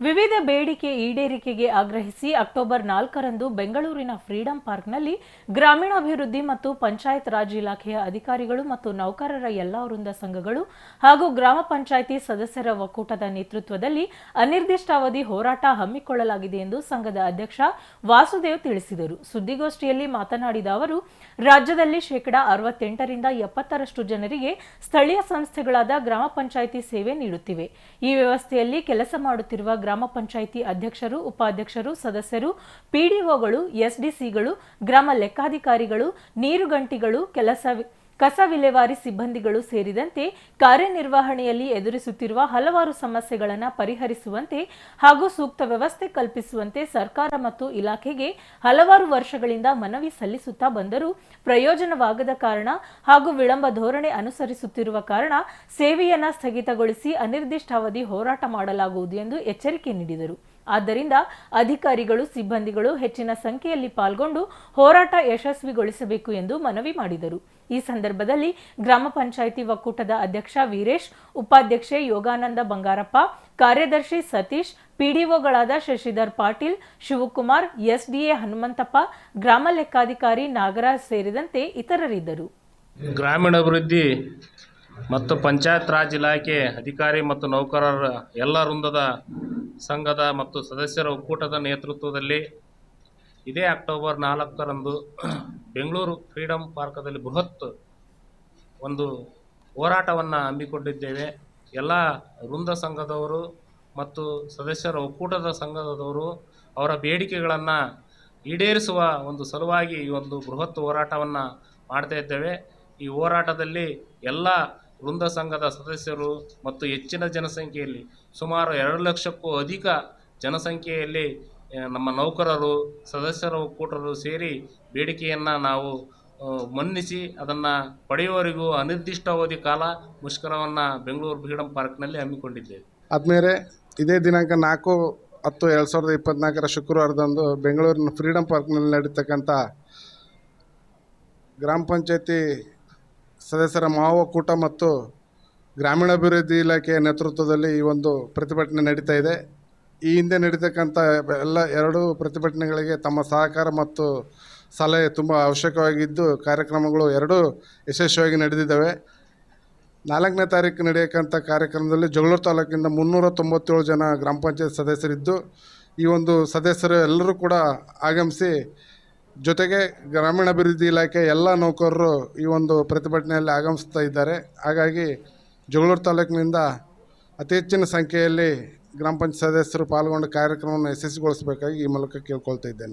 ವಿವಿಧ ಬೇಡಿಕೆ ಈಡೇರಿಕೆಗೆ ಆಗ್ರಹಿಸಿ ಅಕ್ಟೋಬರ್ ನಾಲ್ಕರಂದು ಬೆಂಗಳೂರಿನ ಫ್ರೀಡಂ ಪಾರ್ಕ್ನಲ್ಲಿ ಗ್ರಾಮೀಣಾಭಿವೃದ್ಧಿ ಮತ್ತು ಪಂಚಾಯತ್ ರಾಜ್ ಇಲಾಖೆಯ ಅಧಿಕಾರಿಗಳು ಮತ್ತು ನೌಕರರ ಎಲ್ಲ ವೃಂದ ಸಂಘಗಳು ಹಾಗೂ ಗ್ರಾಮ ಪಂಚಾಯಿತಿ ಸದಸ್ಯರ ಒಕ್ಕೂಟದ ನೇತೃತ್ವದಲ್ಲಿ ಅನಿರ್ದಿಷ್ಟಾವಧಿ ಹೋರಾಟ ಹಮ್ಮಿಕೊಳ್ಳಲಾಗಿದೆ ಎಂದು ಸಂಘದ ಅಧ್ಯಕ್ಷ ವಾಸುದೇವ್ ತಿಳಿಸಿದರು. ಸುದ್ದಿಗೋಷ್ಠಿಯಲ್ಲಿ ಮಾತನಾಡಿದ ಅವರು, ರಾಜ್ಯದಲ್ಲಿ ಶೇಕಡಾ ಅರವತ್ತೆಂಟರಿಂದ ಎಪ್ಪತ್ತರಷ್ಟು ಜನರಿಗೆ ಸ್ಥಳೀಯ ಸಂಸ್ಥೆಗಳಾದ ಗ್ರಾಮ ಪಂಚಾಯಿತಿ ಸೇವೆ ನೀಡುತ್ತಿವೆ. ಈ ವ್ಯವಸ್ಥೆಯಲ್ಲಿ ಕೆಲಸ ಮಾಡುತ್ತಿರುವ ಗ್ರಾಮ ಪಂಚಾಯಿತಿ ಅಧ್ಯಕ್ಷರು ಉಪಾಧ್ಯಕ್ಷರು ಸದಸ್ಯರು ಪಿಡಿಒಗಳು ಎಸ್ಡಿಸಿಗಳು ಗ್ರಾಮ ಲೆಕ್ಕಾಧಿಕಾರಿಗಳು ನೀರುಗಂಟಿಗಳು ಕೆಲಸ ಕಸ ವಿಲೇವಾರಿ ಸಿಬ್ಬಂದಿಗಳು ಸೇರಿದಂತೆ ಕಾರ್ಯನಿರ್ವಹಣೆಯಲ್ಲಿ ಎದುರಿಸುತ್ತಿರುವ ಹಲವಾರು ಸಮಸ್ಯೆಗಳನ್ನು ಪರಿಹರಿಸುವಂತೆ ಹಾಗೂ ಸೂಕ್ತ ವ್ಯವಸ್ಥೆ ಕಲ್ಪಿಸುವಂತೆ ಸರ್ಕಾರ ಮತ್ತು ಇಲಾಖೆಗೆ ಹಲವಾರು ವರ್ಷಗಳಿಂದ ಮನವಿ ಸಲ್ಲಿಸುತ್ತಾ ಬಂದರೂ ಪ್ರಯೋಜನವಾಗದ ಕಾರಣ ಹಾಗೂ ವಿಳಂಬ ಧೋರಣೆ ಅನುಸರಿಸುತ್ತಿರುವ ಕಾರಣ ಸೇವೆಯನ್ನ ಸ್ಥಗಿತಗೊಳಿಸಿ ಅನಿರ್ದಿಷ್ಟಾವಧಿ ಹೋರಾಟ ಮಾಡಲಾಗುವುದು ಎಂದು ಎಚ್ಚರಿಕೆ ನೀಡಿದರು. ಆದ್ದರಿಂದ ಅಧಿಕಾರಿಗಳು, ಸಿಬ್ಬಂದಿಗಳು ಹೆಚ್ಚಿನ ಸಂಖ್ಯೆಯಲ್ಲಿ ಪಾಲ್ಗೊಂಡು ಹೋರಾಟ ಯಶಸ್ವಿಗೊಳಿಸಬೇಕು ಎಂದು ಮನವಿ ಮಾಡಿದರು. ಈ ಸಂದರ್ಭದಲ್ಲಿ ಗ್ರಾಮ ಪಂಚಾಯಿತಿ ಒಕ್ಕೂಟದ ಅಧ್ಯಕ್ಷ ವೀರೇಶ್, ಉಪಾಧ್ಯಕ್ಷೆ ಯೋಗಾನಂದ ಬಂಗಾರಪ್ಪ, ಕಾರ್ಯದರ್ಶಿ ಸತೀಶ್, ಪಿಡಿಒಗಳಾದ ಶಶಿಧರ್ ಪಾಟೀಲ್, ಶಿವಕುಮಾರ್, ಎಸ್ಡಿಎ ಹನುಮಂತಪ್ಪ, ಗ್ರಾಮ ಲೆಕ್ಕಾಧಿಕಾರಿ ನಾಗರಾಜ್ ಸೇರಿದಂತೆ ಇತರರಿದ್ದರು. ಗ್ರಾಮೀಣಾಭಿವೃದ್ಧಿ ಮತ್ತು ಪಂಚಾಯತ್ ರಾಜ್ ಇಲಾಖೆ ಅಧಿಕಾರಿ ಮತ್ತು ನೌಕರರ ಎಲ್ಲ ವೃಂದದ ಸಂಘದ ಮತ್ತು ಸದಸ್ಯರ ಒಕ್ಕೂಟದ ನೇತೃತ್ವದಲ್ಲಿ ಇದೇ ಅಕ್ಟೋಬರ್ ನಾಲ್ಕರಂದು ಬೆಂಗಳೂರು ಫ್ರೀಡಂ ಪಾರ್ಕದಲ್ಲಿ ಬೃಹತ್ ಒಂದು ಹೋರಾಟವನ್ನು ಹಮ್ಮಿಕೊಂಡಿದ್ದೇವೆ. ಎಲ್ಲ ವೃಂದ ಸಂಘದವರು ಮತ್ತು ಸದಸ್ಯರ ಒಕ್ಕೂಟದ ಸಂಘದವರು ಅವರ ಬೇಡಿಕೆಗಳನ್ನು ಈಡೇರಿಸುವ ಒಂದು ಸಲುವಾಗಿ ಈ ಒಂದು ಬೃಹತ್ ಹೋರಾಟವನ್ನು ಮಾಡ್ತಾ ಇದ್ದೇವೆ. ಈ ಹೋರಾಟದಲ್ಲಿ ಎಲ್ಲ ವೃಂದ ಸಂಘದ ಸದಸ್ಯರು ಮತ್ತು ಹೆಚ್ಚಿನ ಜನಸಂಖ್ಯೆಯಲ್ಲಿ ಸುಮಾರು ಎರಡು ಲಕ್ಷಕ್ಕೂ ಅಧಿಕ ಜನಸಂಖ್ಯೆಯಲ್ಲಿ ನಮ್ಮ ನೌಕರರು, ಸದಸ್ಯರ ಒಕ್ಕೂಟರು ಸೇರಿ ಬೇಡಿಕೆಯನ್ನು ನಾವು ಮನ್ನಿಸಿ ಅದನ್ನು ಪಡೆಯುವವರೆಗೂ ಅನಿರ್ದಿಷ್ಟಾವಧಿ ಕಾಲ ಮುಷ್ಕರವನ್ನು ಬೆಂಗಳೂರು ಫ್ರೀಡಂ ಪಾರ್ಕ್ನಲ್ಲಿ ಹಮ್ಮಿಕೊಂಡಿದ್ದೇವೆ. ಆದಮೇಲೆ ಇದೇ ದಿನಾಂಕ ನಾಲ್ಕು ಹತ್ತು ಎರಡು ಸಾವಿರದ ಇಪ್ಪತ್ನಾಲ್ಕರ ಶುಕ್ರವಾರದಂದು ಬೆಂಗಳೂರಿನ ಫ್ರೀಡಂ ಪಾರ್ಕ್ನಲ್ಲಿ ನಡೀತಕ್ಕಂಥ ಗ್ರಾಮ ಪಂಚಾಯತಿ ಸದಸ್ಯರ ಮಹಾಒಕ್ಕೂಟ ಮತ್ತು ಗ್ರಾಮೀಣಾಭಿವೃದ್ಧಿ ಇಲಾಖೆಯ ನೇತೃತ್ವದಲ್ಲಿ ಈ ಒಂದು ಪ್ರತಿಭಟನೆ ನಡೀತಾ ಇದೆ. ಈ ಹಿಂದೆ ನಡೀತಕ್ಕಂಥ ಎಲ್ಲ ಎರಡೂ ಪ್ರತಿಭಟನೆಗಳಿಗೆ ತಮ್ಮ ಸಹಕಾರ ಮತ್ತು ಸಲಹೆ ತುಂಬ ಅವಶ್ಯಕವಾಗಿದ್ದು, ಕಾರ್ಯಕ್ರಮಗಳು ಎರಡೂ ಯಶಸ್ವಿಯಾಗಿ ನಡೆದಿದ್ದಾವೆ. ನಾಲ್ಕನೇ ತಾರೀಕು ನಡೆಯಕ್ಕಂಥ ಕಾರ್ಯಕ್ರಮದಲ್ಲಿ ಜಗಳೂರು ತಾಲೂಕಿಂದ ಮುನ್ನೂರ ತೊಂಬತ್ತೇಳು ಜನ ಗ್ರಾಮ ಪಂಚಾಯತ್ ಸದಸ್ಯರಿದ್ದು, ಈ ಒಂದು ಸದಸ್ಯರು ಎಲ್ಲರೂ ಕೂಡ ಆಗಮಿಸಿ, ಜೊತೆಗೆ ಗ್ರಾಮೀಣಾಭಿವೃದ್ಧಿ ಇಲಾಖೆ ಎಲ್ಲ ನೌಕರರು ಈ ಒಂದು ಪ್ರತಿಭಟನೆಯಲ್ಲಿ ಆಗಮಿಸ್ತಾ ಇದ್ದಾರೆ. ಹಾಗಾಗಿ ಜಗಳೂರು ತಾಲೂಕಿನಿಂದ ಅತಿ ಹೆಚ್ಚಿನ ಸಂಖ್ಯೆಯಲ್ಲಿ ಗ್ರಾಮ ಪಂಚಾಯತ್ ಸದಸ್ಯರು ಪಾಲ್ಗೊಂಡು ಕಾರ್ಯಕ್ರಮವನ್ನು ಯಶಸ್ವಿಗೊಳಿಸಬೇಕಾಗಿ ಈ ಮೂಲಕ ಕೇಳ್ಕೊಳ್ತಾ ಇದ್ದೇನೆ.